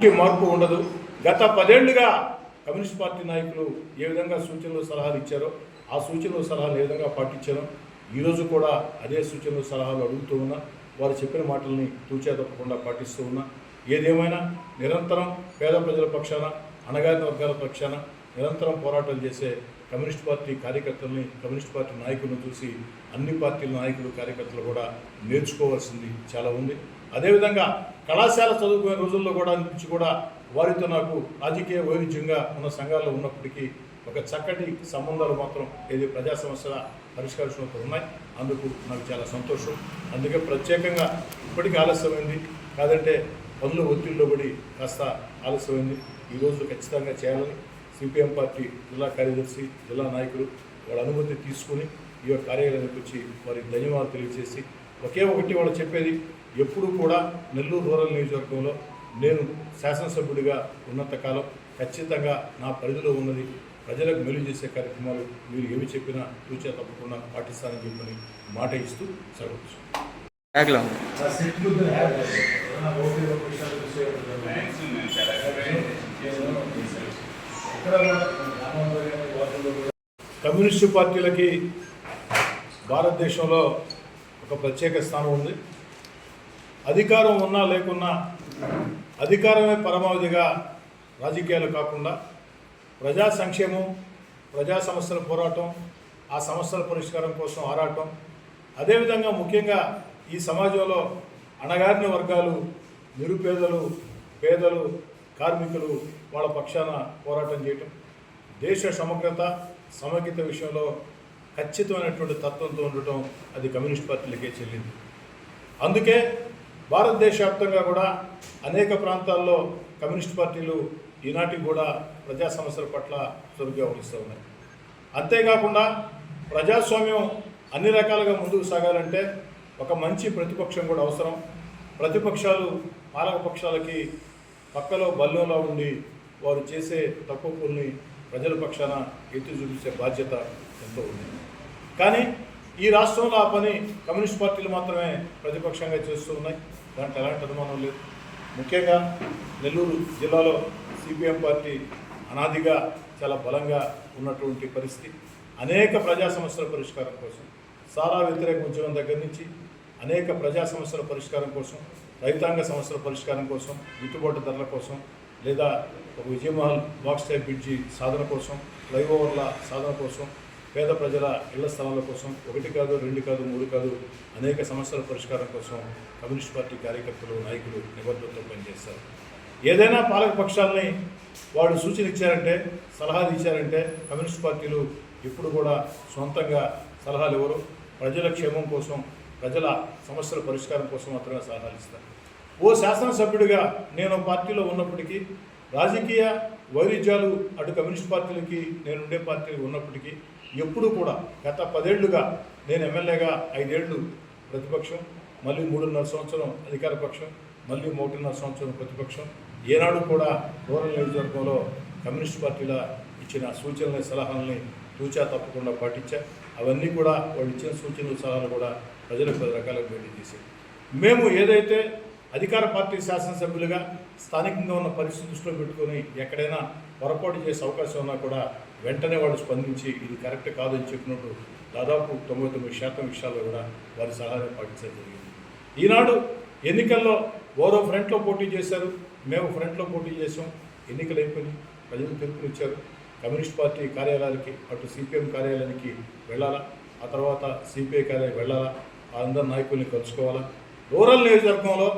మార్పు ఉండదు. గత పదేళ్ళుగా కమ్యూనిస్ట్ పార్టీ నాయకులు ఏ విధంగా సూచనలు సలహాలు ఇచ్చారో ఆ సూచనలు సలహాలు ఏ విధంగా పాటించారో ఈరోజు కూడా అదే సూచనలు సలహాలు అడుగుతూ ఉన్నా వారు చెప్పిన మాటల్ని తూచా తప్పకుండా పాటిస్తూ ఉన్నా. ఏదేమైనా నిరంతరం పేద ప్రజల పక్షాన అణగారిన వర్గాల పక్షాన నిరంతరం పోరాటాలు చేసే కమ్యూనిస్ట్ పార్టీ కార్యకర్తల్ని కమ్యూనిస్ట్ పార్టీ నాయకులను చూసి అన్ని పార్టీల నాయకులు కార్యకర్తలు కూడా నేర్చుకోవాల్సింది చాలా ఉంది. అదేవిధంగా కళాశాల చదువుకునే రోజుల్లో కూడా నుంచి కూడా వారితో నాకు రాజకీయ వైరుధ్యంగా ఉన్న సంఘాల్లో ఉన్నప్పటికీ ఒక చక్కటి సంబంధాలు మాత్రం ఏది ప్రజా సమస్యల పరిష్కరించడంతో ఉన్నాయి. అందుకు నాకు చాలా సంతోషం. అందుకే ప్రత్యేకంగా ఇప్పటికీ ఆలస్యమైంది. కాదంటే పనులు ఒత్తిడిలో పడి కాస్త ఆలస్యమైంది. ఈరోజు ఖచ్చితంగా చేయాలని సిపిఎం పార్టీ జిల్లా కార్యదర్శి జిల్లా నాయకులు వాళ్ళ అనుమతి తీసుకుని ఈ యొక్క కార్యాలయానికి వచ్చి వారికి ధన్యవాదాలు తెలియజేసి ఒకే ఒకటి వాళ్ళు చెప్పేది ఎప్పుడూ కూడా నెల్లూరు రూరల్ నియోజకవర్గంలో నేను శాసనసభ్యుడిగా ఉన్నంత కాలం ఖచ్చితంగా నా పరిధిలో ఉన్నది ప్రజలకు మేలు చేసే కార్యక్రమాలు మీరు ఏమి చెప్పినా తూచా తప్పకుండా పాటిస్తానని చెప్పని మాట ఇస్తూ సెలవు తీసుకుంటాను. కమ్యూనిస్టు పార్టీలకి భారతదేశంలో ఒక ప్రత్యేక స్థానం ఉంది. అధికారం ఉన్నా లేకున్నా అధికారమే పరమావధిగా రాజకీయాలు కాకుండా ప్రజా సంక్షేమం ప్రజా సమస్యల పోరాటం ఆ సమస్యల పరిష్కారం కోసం ఆరాటం. అదేవిధంగా ముఖ్యంగా ఈ సమాజంలో అణగారిన వర్గాలు నిరుపేదలు పేదలు కార్మికులు వాళ్ళ పక్షాన పోరాటం చేయటం. దేశ సమగ్రత సమగ్రత విషయంలో ఖచ్చితమైనటువంటి తత్వంతో ఉండటం అది కమ్యూనిస్ట్ పార్టీలకే చెల్లింది. అందుకే భారతదేశ వ్యాప్తంగా కూడా అనేక ప్రాంతాల్లో కమ్యూనిస్ట్ పార్టీలు ఈనాటికి కూడా ప్రజా సమస్యల పట్ల చురుగ్గా వహిస్తూ ఉన్నాయి. అంతేకాకుండా ప్రజాస్వామ్యం అన్ని రకాలుగా ముందుకు సాగాలంటే ఒక మంచి ప్రతిపక్షం కూడా అవసరం. ప్రతిపక్షాలు పాలక పక్షాలకి పక్కలో బల్లోలా ఉండి వారు చేసే తప్పు పనుల్ని ప్రజల పక్షాన ఎత్తి చూపించే బాధ్యత ఎంతో ఉంది. కానీ ఈ రాష్ట్రంలో ఆ పని కమ్యూనిస్ట్ పార్టీలు మాత్రమే ప్రతిపక్షంగా చేస్తూ ఉన్నాయి. దాంట్లో ఎలాంటి అనుమానం లేదు. ముఖ్యంగా నెల్లూరు జిల్లాలో సిపిఎం పార్టీ అనాదిగా చాలా బలంగా ఉన్నటువంటి పరిస్థితి. అనేక ప్రజా సమస్యల పరిష్కారం కోసం సారా వ్యతిరేక ఉద్యమం దగ్గర నుంచి అనేక ప్రజా సమస్యల పరిష్కారం కోసం రైతాంగ సమస్యల పరిష్కారం కోసం గిట్టుబాటు ధరల కోసం లేదా ఒక విజయమహల్ బాక్స్ టైప్ బ్రిడ్జి సాధన కోసం ఫ్లైఓవర్ల సాధన కోసం పేద ప్రజల ఇళ్ళ స్థలాల కోసం ఒకటి కాదు రెండు కాదు మూడు కాదు అనేక సమస్యల పరిష్కారం కోసం కమ్యూనిస్ట్ పార్టీ కార్యకర్తలు నాయకులు నిబద్ధతతో పనిచేస్తారు. ఏదైనా పాలక పక్షాలని వాళ్ళు సూచన ఇచ్చారంటే సలహాలు ఇచ్చారంటే కమ్యూనిస్ట్ పార్టీలు ఎప్పుడు కూడా సొంతంగా సలహాలు ఇవ్వరు. ప్రజల క్షేమం కోసం ప్రజల సమస్యల పరిష్కారం కోసం మాత్రమే సలహాలు ఓ శాసనసభ్యుడిగా నేను పార్టీలో ఉన్నప్పటికీ రాజకీయ వైరుధ్యాలు అటు కమ్యూనిస్ట్ పార్టీలకి నేను ఉండే పార్టీలు ఉన్నప్పటికీ ఎప్పుడూ కూడా గత పదేళ్ళుగా నేను ఎమ్మెల్యేగా ఐదేళ్ళు ప్రతిపక్షం మళ్ళీ మూడున్నర సంవత్సరం అధికార పక్షం మళ్ళీ ఒకటిన్నర సంవత్సరం ప్రతిపక్షం. ఏనాడు కూడా రూరల్ నియోజకవర్గంలో కమ్యూనిస్ట్ పార్టీల ఇచ్చిన సూచనల సలహాలని తూచా తప్పకుండా పాటించా. అవన్నీ కూడా వాళ్ళు ఇచ్చిన సూచనలు సలహాలు కూడా ప్రజలకు పది రకాలుగా భేటీ చేశాయి మేము ఏదైతే అధికార పార్టీ శాసనసభ్యులుగా స్థానికంగా ఉన్న పరిస్థితి దృష్టిలో పెట్టుకొని ఎక్కడైనా పొరపాటు చేసే అవకాశం ఉన్నా కూడా వెంటనే వాళ్ళు స్పందించి ఇది కరెక్ట్ కాదని చెప్పినట్టు దాదాపు తొంభై తొమ్మిది శాతం విషయాల్లో కూడా వారి సలహాలు పాటించడం జరిగింది. ఈనాడు ఎన్నికల్లో ఓరో ఫ్రంట్లో పోటీ చేశారు. మేము ఫ్రంట్లో పోటీ చేసాం ఎన్నికలు అయిపోయినాయి. ప్రజలు తీర్పులు ఇచ్చారు కమ్యూనిస్ట్ పార్టీ కార్యాలయాలకి అటు సిపిఎం కార్యాలయానికి వెళ్ళాలా? ఆ తర్వాత సిపిఐ కార్యాలయం వెళ్ళాలా? అందరి నాయకుల్ని కలుసుకోవాలా? రూరల్ నియోజకవర్గంలో